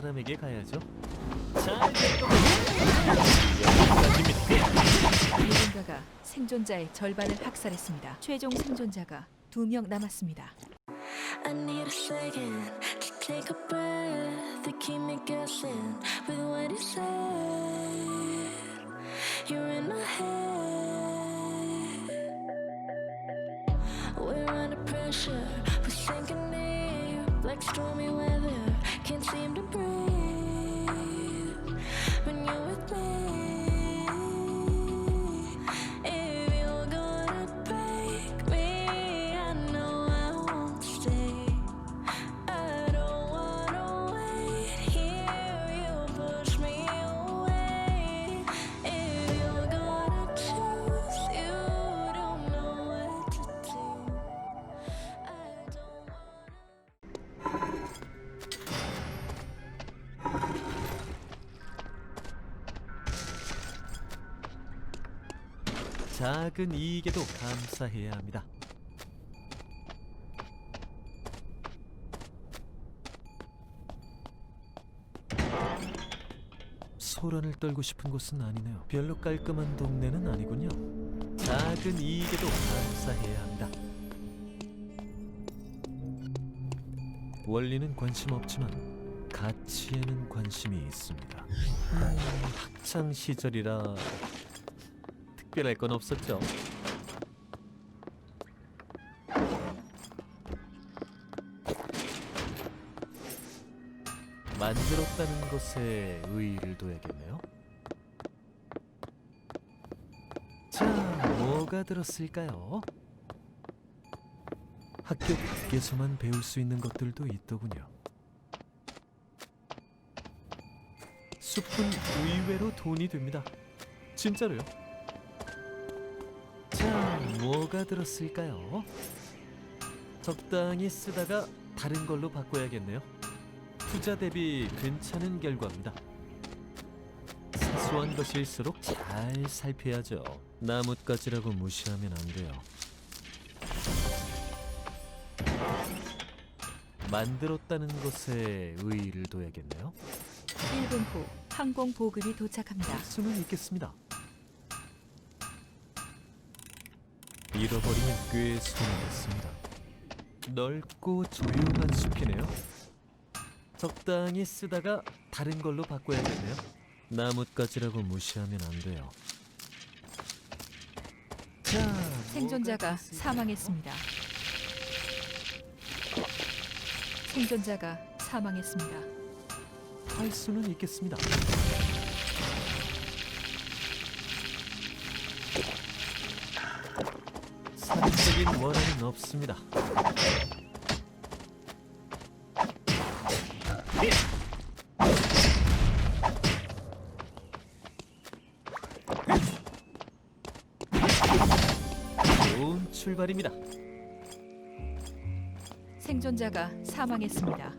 사람에게 가야죠. 잘. 누군가가 생존자의 절반을 학살했습니다. 최종 생존자가 두 명 남았습니다. I need a second to take a breath to keep me guessing with what you said. You're in my head. We're under pressure, we're sinking deep like stormy weather. Can't seem to breathe when you're with me. 작은 이익에도 감사해야 합니다. 소란을 떨고 싶은 곳은 아니네요. 별로 깔끔한 동네는 아니군요. 작은 이익에도 감사해야 합니다. 원리는 관심 없지만 가치에는 관심이 있습니다. 음, 학창 시절이라 특별할 건 없었죠. 만들었다는 것에 의의를 둬야겠네요. 자, 뭐가 들었을까요? 학교 밖에서만 배울 수 있는 것들도 있더군요. 숲은 의외로 돈이 됩니다. 진짜로요? 자, 뭐가 들었을까요? 적당히 쓰다가 다른 걸로 바꿔야겠네요. 투자 대비 괜찮은 결과입니다. 사소한 것일수록 잘 살펴야죠. 나뭇가지라고 무시하면 안 돼요. 만들었다는 것에 의의를 둬야겠네요. 1분 후 항공 보급이 도착합니다. 수는 있겠습니다. 잃어버리면 꽤 손해겠습니다. 넓고 조용한 숲이네요. 적당히 쓰다가 다른 걸로 바꿔야겠네요. 나뭇가지라고 무시하면 안 돼요. 자, 생존자가 뭐가 있을까요? 사망했습니다. 생존자가 사망했습니다. 할 수는 있겠습니다. 원한은 없습니다. 좋은 출발입니다. 생존자가 사망했습니다.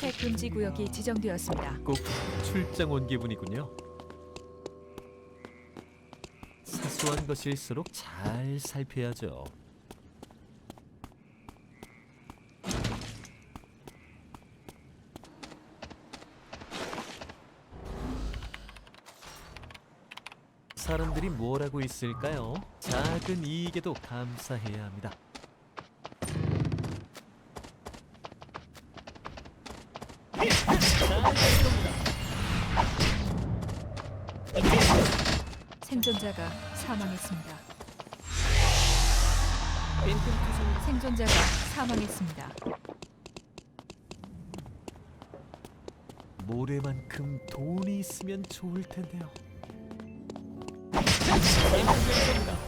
새 금지 구역이 지정되었습니다. 꼭 출장 온 기분이군요. 사소한 것일수록 잘 살펴야죠. 사람들이 뭘 하고 있을까요? 작은 이익에도 감사해야 합니다. 생존자가 사망했습니다. 생존자가 사망했습니다. 모래만큼 돈이 있으면 좋을 텐데요.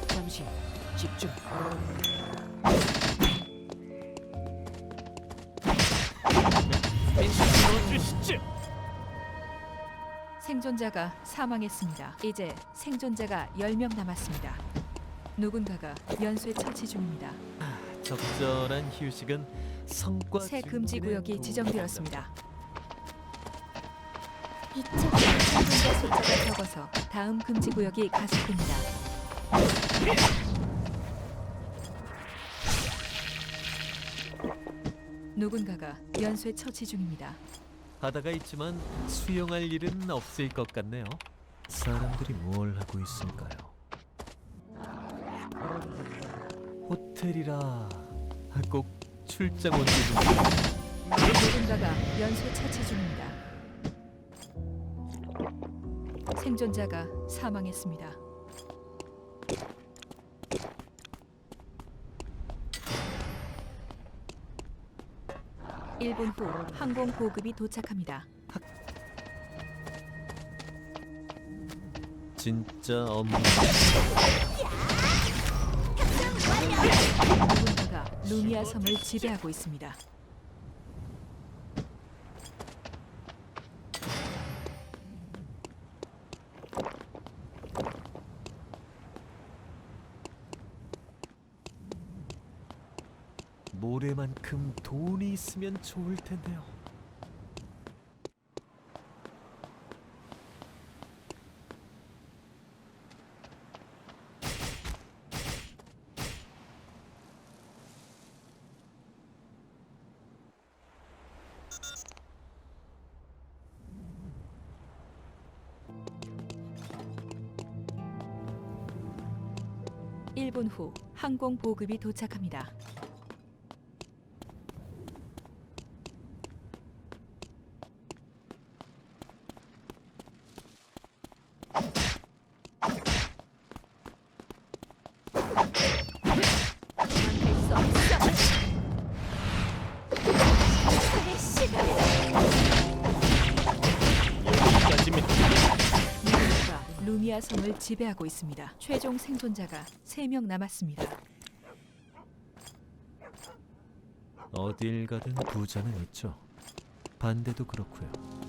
잠시 집중. 주시죠. 생존자가 사망했습니다. 이제 생존자가 10명 남았습니다. 누군가가 연쇄 처치 중입니다. 적절한 휴식은 성과 새 금지 증진에 구역이 도움이 지정되었습니다. 이쪽 생존자 숫자가 적어서 다음 금지 구역이 가속됩니다. 누군가가 연쇄 처치 중입니다. 바다가 있지만 수영할 일은 없을 것 같네요. 사람들이 뭘 하고 있을까요? 호텔이라 꼭 출장 온 기분. 누군가가 연쇄 처치 중입니다. 생존자가 사망했습니다. (1분) 후 항공 보급이 도착합니다. 진짜 누군가가 루미아 섬을 지배하고 있습니다. 모래만큼 돈이 있으면 좋을 텐데요. (1분) 후 항공 보급이 도착합니다. 도망갈 수 없어. 여기까지입니다. 누군가가 루미아 섬을 지배하고 있습니다. 최종 생존자가 3명 남았습니다. 어딜 가든 부자는 있죠. 반대도 그렇고요.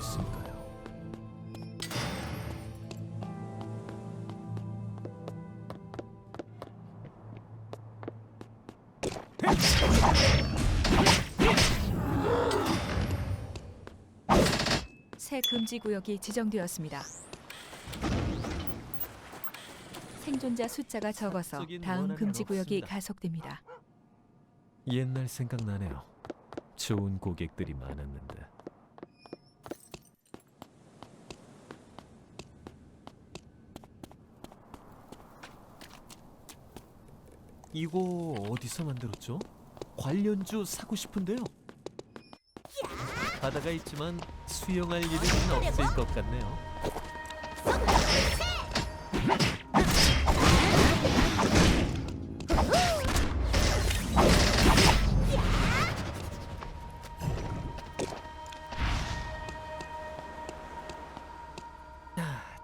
있을까요? 새 금지 구역이 지정되었습니다. 생존자 숫자가 적어서 다음 금지 구역이 없습니다. 가속됩니다. 옛날 생각나네요. 좋은 고객들이 많았는데. 이거 어디서 만들었죠? 관련주 사고 싶은데요. 바다가 있지만 수영할 일은 없을 것 같네요.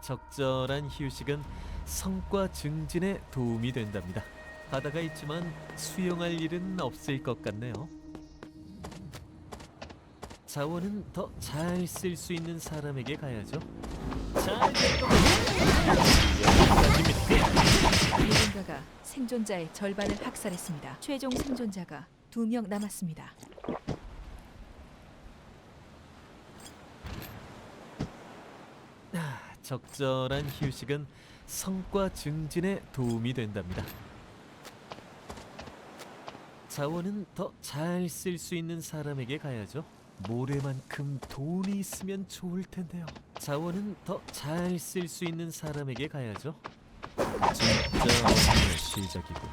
적절한 휴식은 성과 증진에 도움이 된답니다. 바다가 있지만 수영할 일은 없을 것 같네요. 자원은 더 잘 쓸 수 있는 사람에게 가야죠. 잘. 누군가가 생존자의 절반을 학살했습니다. 최종 생존자가 2명 남았습니다. 적절한 휴식은 성과 증진에 도움이 된답니다. 자원은 더 잘 쓸 수 있는 사람에게 가야죠. 모래만큼 돈이 있으면 좋을 텐데요. 자원은 더 잘 쓸 수 있는 사람에게 가야죠. 진짜 시작이군.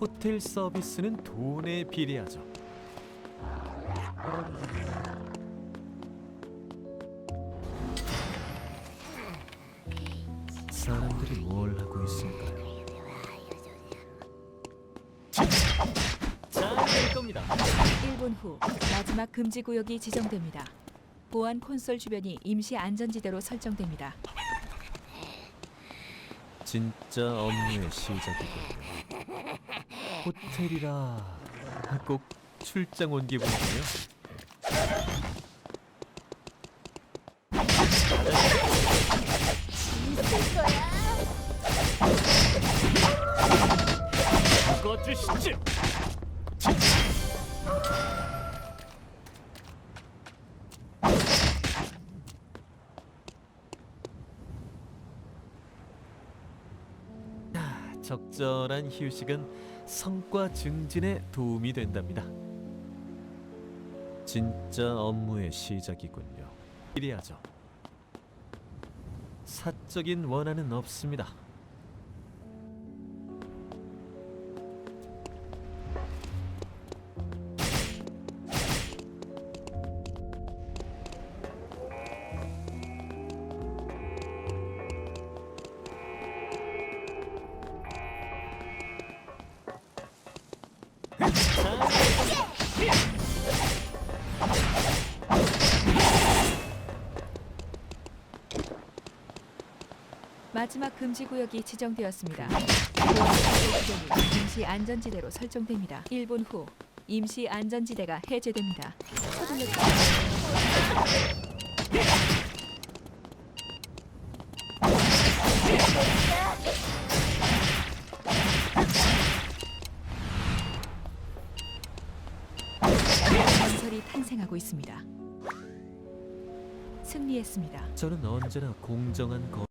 호텔 서비스는 돈에 비례하죠. 겁니다. 1분 후 마지막 금지 구역이 지정됩니다. 보안 콘솔 주변이 임시 안전지대로 설정됩니다. 진짜 업무의 시작이군요. 호텔이라 꼭 출장 온 기분이네요. 꺼주시죠. 적절한 휴식은 성과 증진에 도움이 된답니다. 진짜 업무의 시작이군요. 이래야죠. 사적인 원한은 없습니다. 마지막 금지 구역이 지정되었습니다. 보안 콘솔 주변이 임시 안전지대로 설정됩니다. 1분 후 임시 안전지대가 해제됩니다. 서둘러 탄생하고 있습니다. 승리했습니다. 저는 언제나 공정한 거.